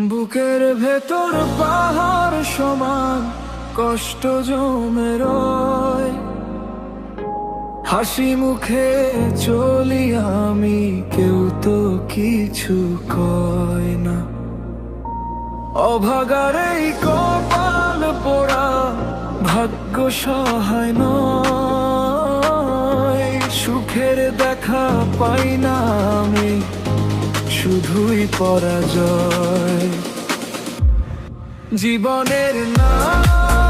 বুকের ভেতর পাহাড় সমান, কষ্ট জমে রয়। হাসি মুখে চলি আমি, কেউ তো কিছু কয় না। অভাগার এই কপাল পোড়া, ভাগ্য সহায় নয়। সুখের দেখা পাই না আমি শুধুই পরাজয়। জীবনের নাম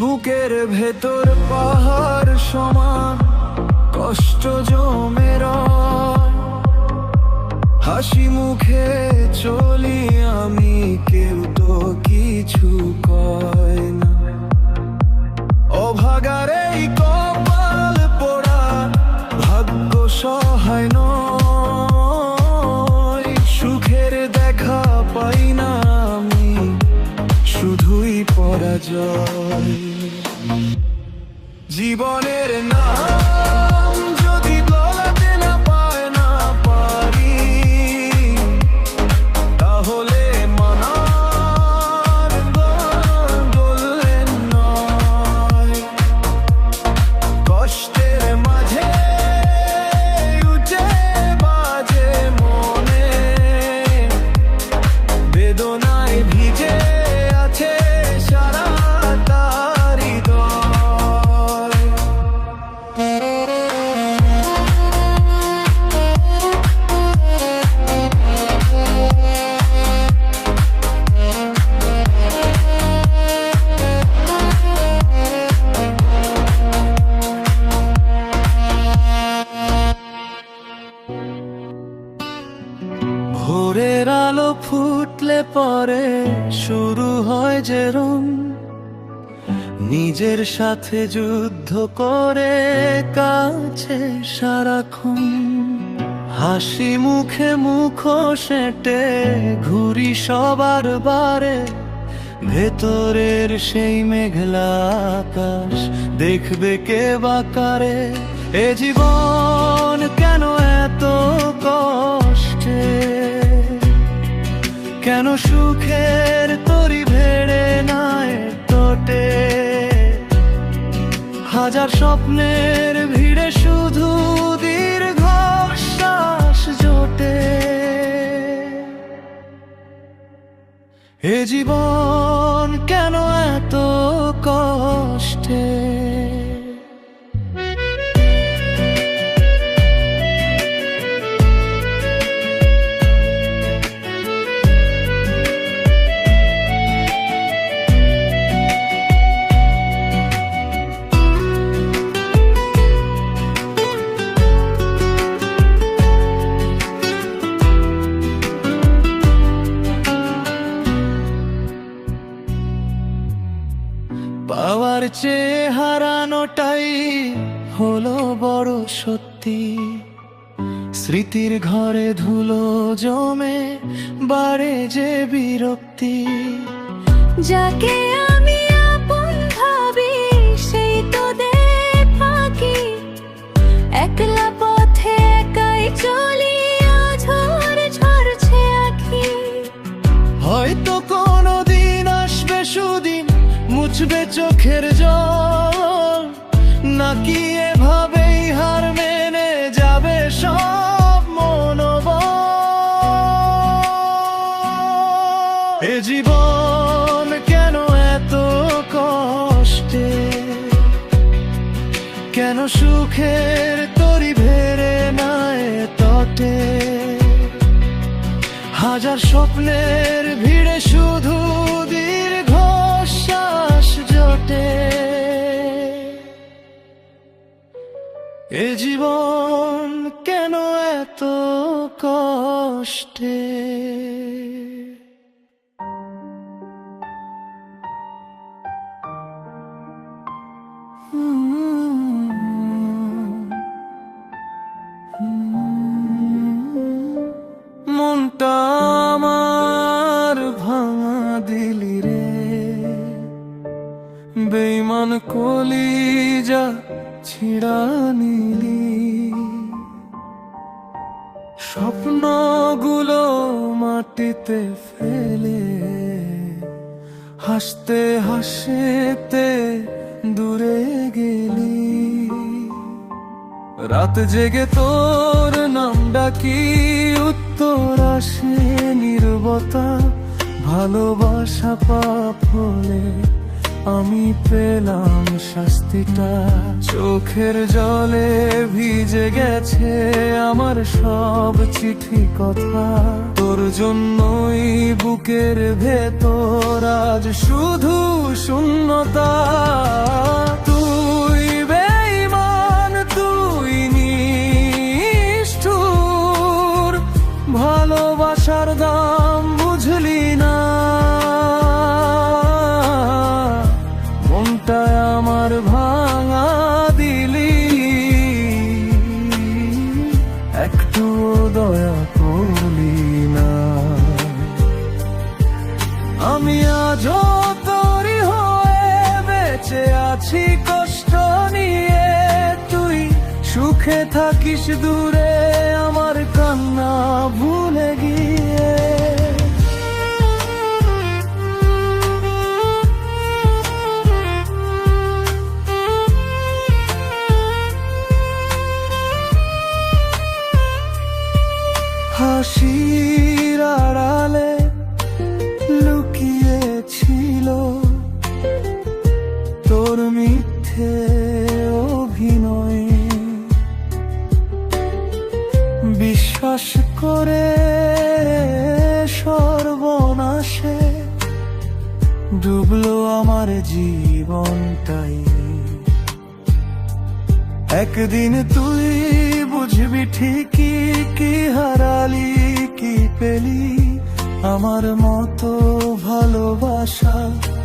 বুকের ভেতর পাহাড় সমান, কষ্ট জমে রয়। হাসি মুখে চলি আমি, কেউ তো কিছু কয় না। অভাগার কপাল পোড়া, ভাগ্য সহায় নয়। জীবনের নাম ভোরের আলো ফুটলে পরে শুরু হয় যে রং নিজের সাথে যুদ্ধ করে কাছে সারাক্ষণ। হাসি মুখে মুখ সেটে ঘুরি সবার বারে। ভেতরের সেই মেঘলা আকাশ দেখবে কে বাকারে এ জীবন কেন এত কষ্টে? কেন সুখের তরি ভেড়ে নাই টোটে? হাজার স্বপ্নের ভিড়ে শুধু দীর্ঘ শ্বাস জোটে। এ জীবন কেন এত কষ্টে? চেয়ে হারানোটাই হলো বড় সত্যি। স্মৃতির ঘরে ধুলো জমে বাড়ে যে বিরক্তি। যাকে আমি আপন ভাবি সেই তো দে ফাঁকি। একলা পথে একাই চলি ঝড় ঝরছে আখি। হয়তো কোনো দিন আসবে সুদিন মুছবে চোখের সুখের তরি ভেড়ে নাই তটে। হাজার স্বপ্নের ভিড়ে শুধু দীর্ঘ শ্বাস জোটে। এ জীবন কেন এত কষ্টে? হাসতে হাসতে দূরে গেলি। রাত জেগে তোর নাম ডাকি, উত্তর আসে নির্বতা, ভালোবাসা পাপ হলে আমি পেলাম শাস্তিটা। চোখের জলে ভিজে গেছে আমার সব চিঠি। কথা। তোর জন্যই বুকের ভেতর আজ শুধু শূন্যতা। তুই বেঈমান তুই নিষ্ঠুর। ভালোবাসার দাম একটু দয়া করলি না। আমি আজও তরি হয়ে বেঁচে আছি কষ্ট নিয়ে। তুই সুখে থাকিস দূরে, আমার কান্না ভুলে গিয়ে ডুবলো আমার জীবনটাই। একদিন তুই বুঝবি ঠিকই কি হারালি, কি পেলি? আমার মতো ভালোবাসা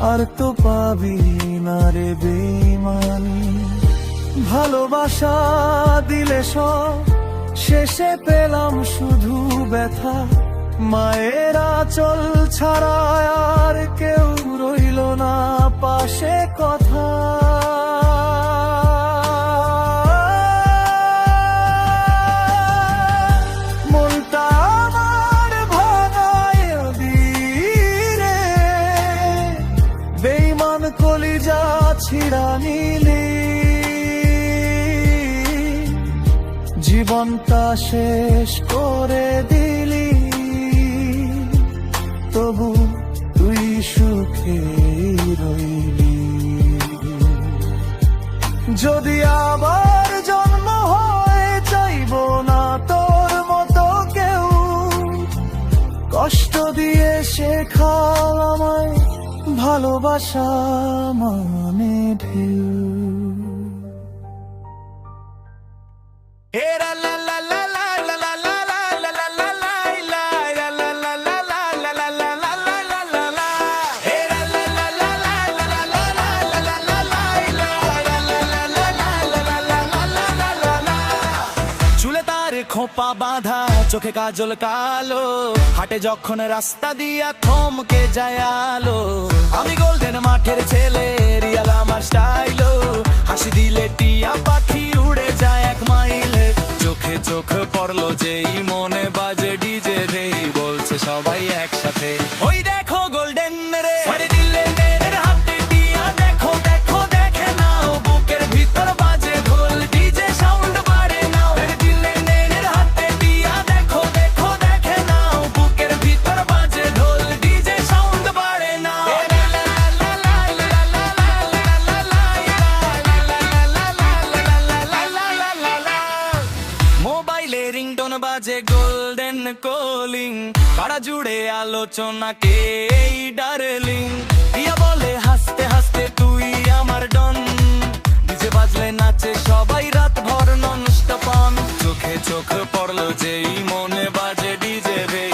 আর তো পাবি না রে বেমানি ভালোবাসা দিলে সব, শেষে পেলাম শুধু ব্যথা। মায়েরা চল ছাড়া আর কেউ রইল না পাশে কথা। নিলি। জীবনটা শেষ করে দিলি। তবু তুই সুখে রইলি যদি আবার জন্ম হয়, চাইব না তোর মতো কেউ। কষ্ট দিয়ে শেখাল আমায়, ভালোবাসা মানে ঢেউ। চুলে বাঁধা, চোখে কাজল কালো। হাটে যখন রাস্তা দিয়া থমকে যায় আলো। আমি গোল্ডেন মাঠের ছেলে, রিয়াল আমার কলিং পাড়া জুড়ে আলোচনা কে এই ডার্লিং ইয়া বলে, হাসতে হাসতে তুই আমার ডন। ডিজে বাজলে নাচে সবাই রাত ভর নন স্টপন চোখে চোখ পড়ল যেই মনে বাজে ডিজে বেই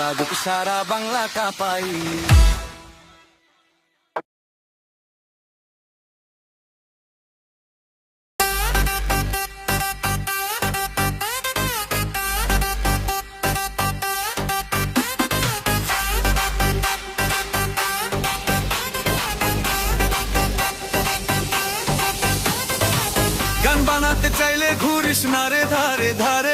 লাগুক সারা বাংলা কাঁপাই। গান বানাতে চাইলে ঘুরিস না রে ধারে ধারে।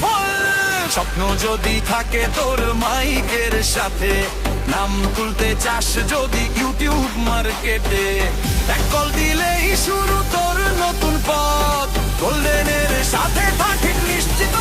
ফল স্বপ্ন যদি থাকে তোর মাইকের সাথে নাম তুলতে চাস যদি ইউটিউব মার্কেটে এক কল দিলেই শুরু তোর নতুন পথ গোল্ডেনের সাথে থাকিস নিশ্চিত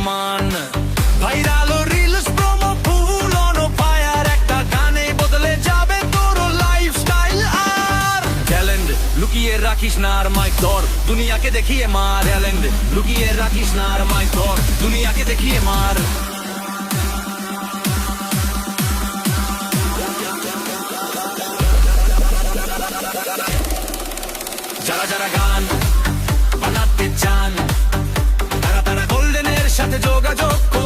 সম্মান। Viral reels promo full fire একটা গানে বদলে যাবে তোর লাইফস্টাইল আর। ট্যালেন্ট লুকিয়ে রাখিস না আর মাইক ধর, দুনিয়াকে দেখিয়ে মার। ট্যালেন্ট লুকিয়ে রাখিস না আর মাইক ধর, দুনিয়াকে দেখিয়ে মার। যারা যারা গান বানাতে চান çok